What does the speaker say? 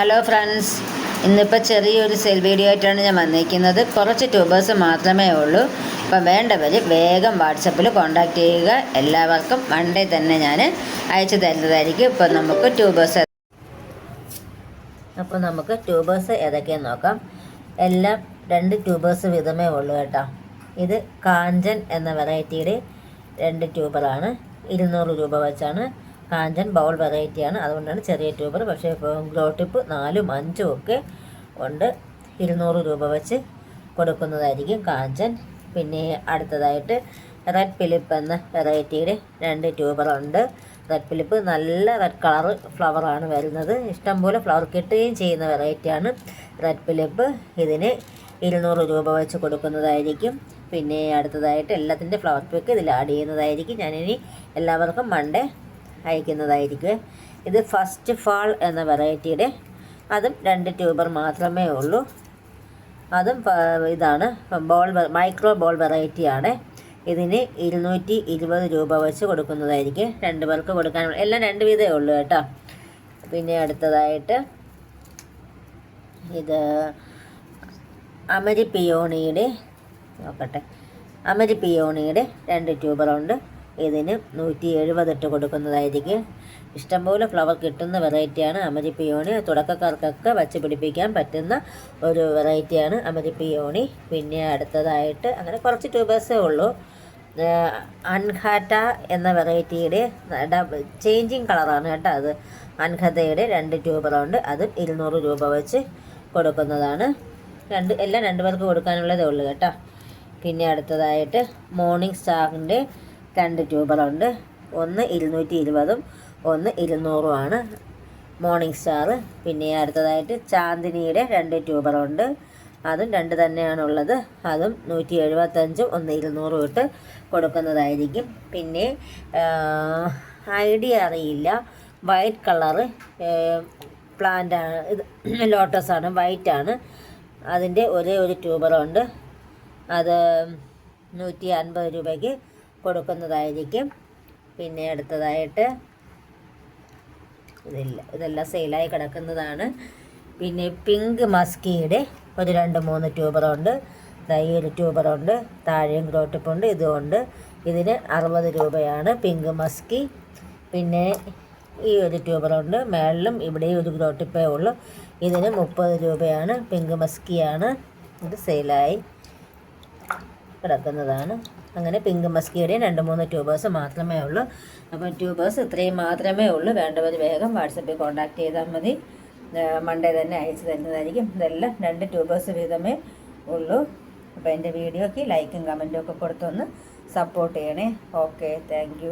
Hello friends ഇന്നിപ്പോൾ ചെറിയൊരു cell video ആയിട്ടാണ് ഞാൻ വന്നിരിക്കുന്നത് കുറച്ച് ട്യൂബേഴ്സ് മാത്രമേ ഉള്ളൂ. അപ്പം വേണ്ടവർ വേഗം വാട്സപ്പിൽ കോൺടാക്റ്റ് ചെയ്യുക. എല്ലാവർക്കും മൺഡേ തന്നെ ഞാൻ അയച്ചു തരുന്നതായിരിക്കും. ഇപ്പം നമുക്ക് ട്യൂബേഴ്സ് അപ്പോൾ നമുക്ക് ട്യൂബേഴ്സ് ഏതൊക്കെയാന്ന് നോക്കാം. എല്ലാം രണ്ട് ട്യൂബേഴ്സ് വിധമേ ഉള്ളൂ കേട്ടോ. ഇത് കാഞ്ചൻ എന്ന വെറൈറ്റിയുടെ രണ്ട് ട്യൂബറാണ് ഇരുന്നൂറ് രൂപ വെച്ചാണ്. കാഞ്ചൻ ബൗൾ വെറൈറ്റിയാണ്. അതുകൊണ്ടാണ് ചെറിയ ട്യൂബർ. പക്ഷേ ഗ്രോ ടിപ്പ് നാലും അഞ്ചും ഒക്കെ ഉണ്ട്. ഇരുന്നൂറ് രൂപ വെച്ച് കൊടുക്കുന്നതായിരിക്കും കാഞ്ചൻ. പിന്നെ അടുത്തതായിട്ട് റെഡ് ഫിലിപ്പ് എന്ന വെറൈറ്റിയുടെ രണ്ട് ട്യൂബറുണ്ട് റെഡ് ഫിലിപ്പ് നല്ല റെഡ് കളറ് ഫ്ലവറാണ് വരുന്നത്. ഇഷ്ടംപോലെ ഫ്ലവർ കിട്ടുകയും ചെയ്യുന്ന വെറൈറ്റിയാണ് റെഡ് ഫിലിപ്പ് ഇതിന് ഇരുന്നൂറ് രൂപ വെച്ച് കൊടുക്കുന്നതായിരിക്കും. പിന്നെ അടുത്തതായിട്ട് എല്ലാത്തിന്റെ ഫ്ലവർ പിക്ക് ഇതിൽ ആഡ് ചെയ്യുന്നതായിരിക്കും. ഞാനിനി എല്ലാവർക്കും മൺഡേ അയക്കുന്നതായിരിക്കും. ഇത് ഫസ്റ്റ് ഫാൾ എന്ന വെറൈറ്റിയുടെ അതും രണ്ട് ട്യൂബർ മാത്രമേ ഉള്ളൂ. അതും ഇതാണ് ബോൾ മൈക്രോ ബോൾ വെറൈറ്റിയാണ് ഇതിന് ഇരുന്നൂറ്റി ഇരുപത് രൂപ വെച്ച് കൊടുക്കുന്നതായിരിക്കും. രണ്ട് പേർക്ക് കൊടുക്കാൻ എല്ലാം രണ്ട് വീതമേ ഉള്ളൂ കേട്ടോ. പിന്നെ അടുത്തതായിട്ട് ഇത് അമരി പിയോണിയുടെ നോക്കട്ടെ. അമരി പിയോണിയുടെ രണ്ട് ട്യൂബറുണ്ട് ഇതിന് നൂറ്റി എഴുപതിട്ട് കൊടുക്കുന്നതായിരിക്കും. ഇഷ്ടംപോലെ ഫ്ലവർ കിട്ടുന്ന വെറൈറ്റിയാണ് അമരി പിയോണി. തുടക്കക്കാർക്കൊക്കെ വച്ച് പിടിപ്പിക്കാൻ പറ്റുന്ന ഒരു വെറൈറ്റിയാണ് അമരി പിയോണി. പിന്നെ അടുത്തതായിട്ട് അങ്ങനെ കുറച്ച് ട്യൂബേഴ്സേ ഉള്ളൂ. അൻഹാറ്റ എന്ന വെറൈറ്റിയുടെ ചേഞ്ചിങ് കളറാണ് കേട്ടോ അത്. അൻഹതയുടെ രണ്ട് ട്യൂബറുണ്ട്. അത് ഇരുന്നൂറ് രൂപ വെച്ച് കൊടുക്കുന്നതാണ്. രണ്ട് എല്ലാം രണ്ട് പേർക്ക് കൊടുക്കാനുള്ളതേ ഉള്ളൂ കേട്ടോ. പിന്നെ അടുത്തതായിട്ട് മോർണിംഗ് സ്റ്റാറിന്റെ രണ്ട് ട്യൂബറുണ്ട്. ഒന്ന് ഇരുന്നൂറ്റി ഇരുപതും ഒന്ന് ഇരുന്നൂറുമാണ് മോർണിംഗ് സ്റ്റാർ. പിന്നെ അടുത്തതായിട്ട് ചാന്ദിനിയുടെ രണ്ട് ട്യൂബറുണ്ട്. അതും രണ്ട് തന്നെയാണുള്ളത്. അതും നൂറ്റി എഴുപത്തഞ്ചും ഒന്ന് ഇരുന്നൂറും ഇട്ട് കൊടുക്കുന്നതായിരിക്കും. പിന്നെ ഐഡിയ അറിയില്ല. വൈറ്റ് കളറ് പ്ലാന്റാണ് ഇത് ലോട്ടസാണ് ആണ് അതിന്റെ ഒരേ ഒരു ട്യൂബറുണ്ട്. അത് നൂറ്റി അൻപത് രൂപയ്ക്ക് കൊടുക്കുന്നതായിരിക്കും. പിന്നെ അടുത്തതായിട്ട് ഇതില്ല ഇതെല്ലാം സെയിലായി കിടക്കുന്നതാണ്. പിന്നെ പിങ്ക് മസ്കിയുടെ ഒരു രണ്ട് മൂന്ന് ട്യൂബറുണ്ട്. ഈ ഒരു ട്യൂബറുണ്ട്. താഴെയും ഗ്രോട്ടിപ്പുണ്ട് ഇതുമുണ്ട് ഇതിന് അറുപത് രൂപയാണ് പിങ്ക് മസ്കി. പിന്നെ ഈ ഒരു ട്യൂബറുണ്ട്. മേളിലും ഇവിടെയും ഒരു ഗ്രോട്ടിപ്പേ ഉള്ളൂ. ഇതിന് മുപ്പത് രൂപയാണ് പിങ്ക് മസ്കിയാണ്. ഇത് സെയിലായി കിടക്കുന്നതാണ്. അങ്ങനെ പിങ്ക് മസ്കിയുടെയും രണ്ട് മൂന്ന് ട്യൂബേഴ്സ് മാത്രമേ ഉള്ളൂ. അപ്പോൾ ട്യൂബേഴ്സ് ഇത്രയും മാത്രമേ ഉള്ളൂ. വേണ്ടവർ വേഗം വാട്സപ്പിൽ കോൺടാക്റ്റ് ചെയ്താൽ മതി. മൺഡേ തന്നെ അയച്ചു തരുന്നതായിരിക്കും. ഇതെല്ലാം രണ്ട് ട്യൂബേഴ്സ് വീതമേ ഉള്ളൂ. അപ്പോൾ എന്റെ വീഡിയോയ്ക്ക് ലൈക്കും കമന്റും ഒക്കെ കൊടുത്തൊന്ന് സപ്പോർട്ട് ചെയ്യണേ. Okay thank